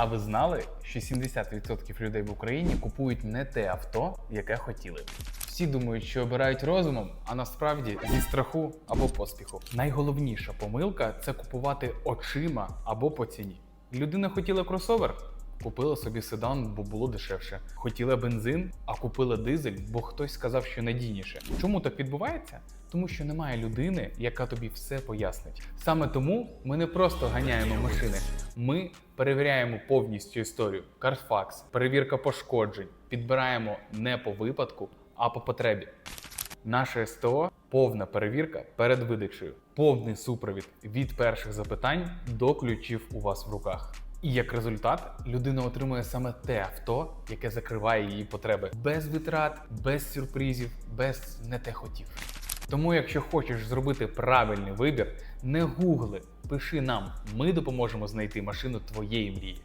А ви знали, що 70% людей в Україні купують не те авто, яке хотіли? Всі думають, що обирають розумом, а насправді зі страху або поспіху. Найголовніша помилка це купувати очима або по ціні. Людина хотіла кросовер, купила собі седан, бо було дешевше. Хотіла бензин, а купила дизель, бо хтось сказав, що надійніше. Чому так відбувається? Тому що немає людини, яка тобі все пояснить. Саме тому ми не просто ганяємо машини, ми перевіряємо повністю історію. Carfax, перевірка пошкоджень, підбираємо не по випадку, а по потребі. Наше СТО повна перевірка перед видачею, повний супровід від перших запитань до ключів у вас в руках. І як результат, людина отримує саме те авто, яке закриває її потреби без витрат, без сюрпризів, без не те хотів. Тому, якщо хочеш зробити правильний вибір, не гугли, пиши нам, ми допоможемо знайти машину твоєї мрії.